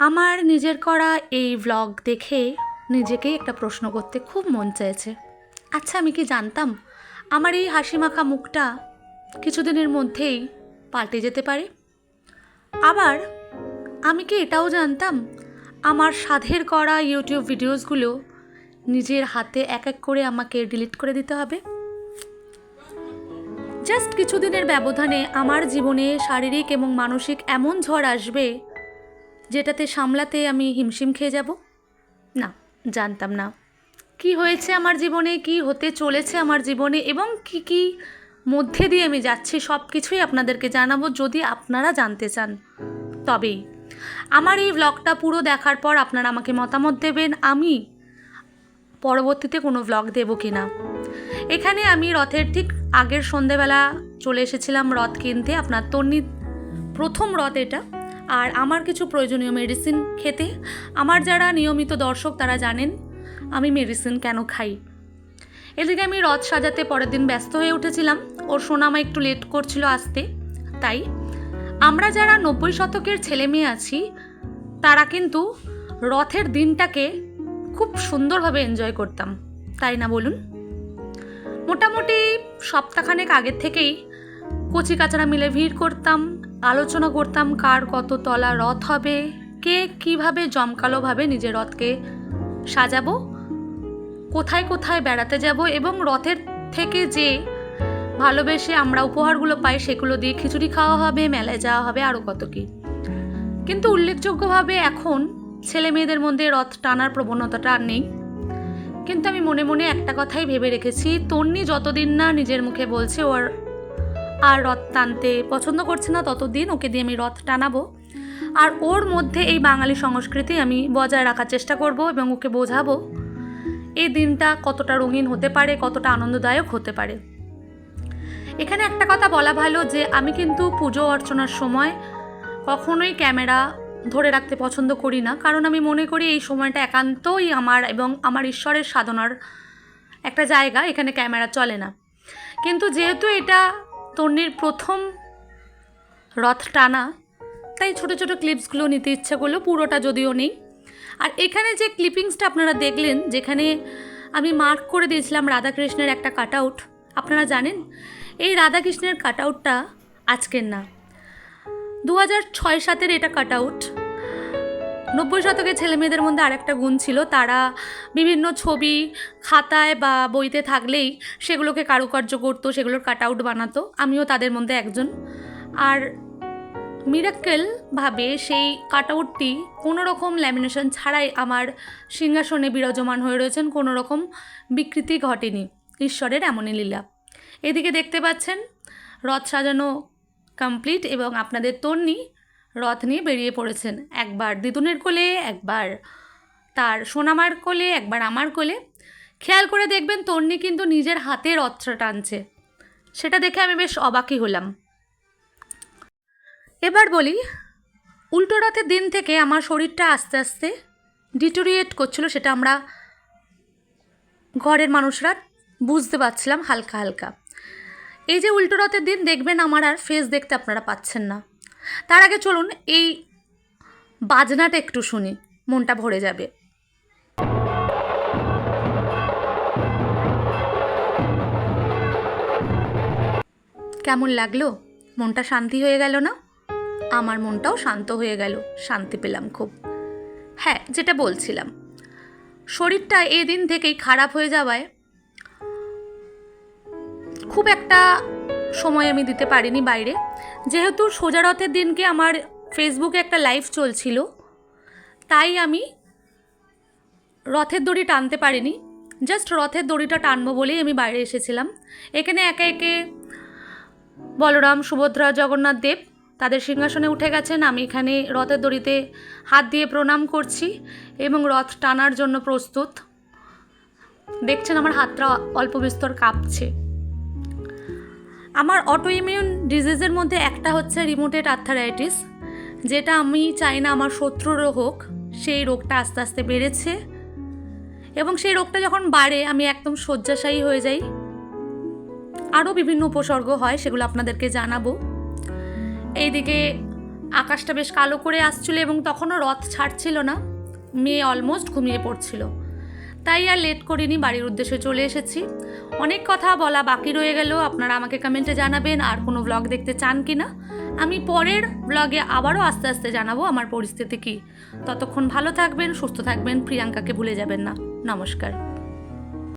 আমার নিজের করা এই ভ্লগ দেখে নিজেকেই একটা প্রশ্ন করতে খুব মন চেয়েছে। আচ্ছা আমি কি জানতাম আমার এই হাসি মাখা মুখটা কিছুদিনের মধ্যেই পাল্টে যেতে পারে? আবার আমি কি এটাও জানতাম আমার সাধের করা ইউটিউব ভিডিওসগুলো নিজের হাতে এক এক করে আমাকে ডিলিট করে দিতে হবে? জাস্ট কিছুদিনের ব্যবধানে আমার জীবনে শারীরিক এবং মানসিক এমন ঝড় আসবে যেটাতে সামলাতে আমি হিমশিম খেয়ে যাব? না, জানতাম না। কি হয়েছে আমার জীবনে? কি হতে চলেছে আমার জীবনে? এবং কি কি মধ্যে দিয়ে আমি যাচ্ছি? সব কিছুই আপনাদেরকে জানাব যদি আপনারা জানতে চান। তবেই। আমার এই ব্লগটা পুরো দেখার পর আপনারা আমাকে মতামত দেবেন। আমি পরবর্তীতে কোনো ব্লগ দেবো কি না এখানে আমি রথের ঠিক আগের সন্ধেবেলা চলে এসেছিলাম রথ কিনতে। আপনার তন্নি, প্রথম রথ এটা। আর আমার কিছু প্রয়োজনীয় মেডিসিন খেতে। আমার যারা নিয়মিত দর্শক, তারা জানেন আমি মেডিসিন কেন খাই। এদিকে আমি রথ সাজাতে পরের দিন ব্যস্ত হয়ে উঠেছিলাম। ওর সোনামা একটু লেট করছিল আসতে। তাই আমরা যারা নব্বই শতকের ছেলে মেয়ে আছি, তারা কিন্তু রথের দিনটাকে খুব সুন্দরভাবে এনজয় করতাম। তাই না বলুন? মোটামুটি সপ্তাহখানেক আগের থেকেই কচি কাচারা মিলে ভিড় করতাম আলোচনা করতাম কার কত তলা রথ হবে, কে কীভাবে জমকালোভাবে নিজের রথকে সাজাবো, কোথায় কোথায় বেড়াতে যাব এবং রথের থেকে যে ভালোবেসে আমরা উপহারগুলো পাই সেগুলো দিয়ে খিচুড়ি খাওয়া হবে, মেলায় যাওয়া হবে আরও কত কি। কিন্তু উল্লেখযোগ্যভাবে এখন ছেলে মেয়েদের মধ্যে রথ টানার প্রবণতাটা আর নেই। কিন্তু আমি মনে মনে একটা কথাই ভেবে রেখেছি, তন্নি যতদিন না নিজের মুখে বলছে ওর আর রথ টানতে পছন্দ করছে না, ততদিন ওকে দিয়ে আমি রথ টানাবো। আর ওর মধ্যে এই বাঙালি সংস্কৃতি আমি বজায় রাখার চেষ্টা করব এবং ওকে বোঝাবো এই দিনটা কতটা রঙিন হতে পারে, কতটা আনন্দদায়ক হতে পারে। এখানে একটা কথা বলা ভালো যে, আমি কিন্তু পুজো অর্চনার সময় কখনোই ক্যামেরা ধরে রাখতে পছন্দ করি না। কারণ আমি মনে করি এই সময়টা একান্তই আমার এবং আমার ঈশ্বরের সাধনার একটা জায়গা, এখানে ক্যামেরা চলে না। কিন্তু যেহেতু এটা তন্নির প্রথম রথ টানা, তাই ছোট ছোট ক্লিপসগুলো নিতে ইচ্ছে করল, পুরোটা যদিও নেই। আর এখানে যে ক্লিপিংসটা আপনারা দেখলেন, যেখানে আমি মার্ক করে দিয়েছিলাম রাধাকৃষ্ণের একটা কাট আউট আপনারা জানেন? এই রাধাকৃষ্ণের কাট আউটটা আজকের না। দু হাজার ছয় সাতের এটা কাট আউট নব্বই শতকের ছেলে মেয়েদের মধ্যে আরেকটা গুণ ছিল, তারা বিভিন্ন ছবি, খাতায় বা বইতে থাকলেই সেগুলোকে কারুকার্য করতো, সেগুলোর কাট আউট বানাতো। আমিও তাদের মধ্যে একজন। আর মিরাক্কেল ভাবে সেই কাট আউটটি কোনো রকম ল্যামিনেশন ছাড়াই আমার সিংহাসনে বিরাজমান হয়ে রয়েছেন কোনো রকম বিকৃতি ঘটেনি। ঈশ্বরের এমনই লীলা। এদিকে দেখতে পাচ্ছেন, রথ সাজানো কমপ্লিট এবং আপনাদের তন্নি রথ নিয়ে বেরিয়ে পড়েছেন। একবার দিদুনের কোলে, একবার তার সোনামার কোলে, একবার আমার কোলে। খেয়াল করে দেখবেন তন্নি কিন্তু নিজের হাতে রথটা টানছে। সেটা দেখে আমি বেশ অবাকই হলাম। এবার বলি, উল্টো রথের দিন থেকে আমার শরীরটা আস্তে আস্তে ডিটোরিয়েট করছিল সেটা আমরা ঘরের মানুষরা বুঝতে পারছিলাম হালকা হালকা। এই যে উল্টো রথের দিন দেখবেন আমার আর ফেস দেখতে আপনারা পাচ্ছেন না। তার আগে চলুন এই বাজনাটা একটু শুনি, মনটা ভরে যাবে। কেমন লাগল? মনটা শান্তি হয়ে গেল না? আমার মনটাও শান্ত হয়ে গেল, শান্তি পেলাম খুব। হ্যাঁ যেটা বলছিলাম, শরীরটা এই দিন থেকেই খারাপ হয়ে যাওয়ায় খুব একটা সময় আমি দিতে পারিনি বাইরে। যেহেতু সোজা রথের দিনকে আমার ফেসবুকে একটা লাইভ চলছিল, তাই আমি রথের দড়ি টানতে পারিনি। জাস্ট রথের দড়িটা টানবো বলেই আমি বাইরে এসেছিলাম। এখানে একে একে বলরাম, সুভদ্রা, জগন্নাথ দেব তাদের সিংহাসনে উঠে গেছেন। আমি এখানে রথের দড়িতে হাত দিয়ে প্রণাম করছি এবং রথ টানার জন্য প্রস্তুত। দেখছেন আমার হাতটা অল্প বিস্তর কাঁপছে। আমার অটো ইমিউন ডিজিজের মধ্যে একটা হচ্ছে রিমোটেড আর্থারাইটিস যেটা আমি চাই না আমার শত্রুরও হোক, সেই রোগটা আস্তে আস্তে বেড়েছে। এবং সেই রোগটা যখন বাড়ে, আমি একদম শয্যাশায়ী হয়ে যাই। আরও বিভিন্ন উপসর্গ হয়, সেগুলো আপনাদেরকে জানাব। এইদিকে আকাশটা বেশ কালো করে আসছিল এবং তখনও রথ ছাড়ছিল না। মেয়ে অলমোস্ট ঘুমিয়ে পড়ছিল। তাই আর লেট করিনি, বাড়ির উদ্দেশ্যে চলে এসেছি। অনেক কথা বলা বাকি রয়ে গেল, আপনারা আমাকে কমেন্টে জানাবেন, আর কোনো ব্লগ দেখতে চান কি না আমি পরের ব্লগে আবারও আস্তে আস্তে জানাব আমার পরিস্থিতি কী। ততক্ষণ ভালো থাকবেন, সুস্থ থাকবেন, প্রিয়াঙ্কাকে ভুলে যাবেন না। নমস্কার।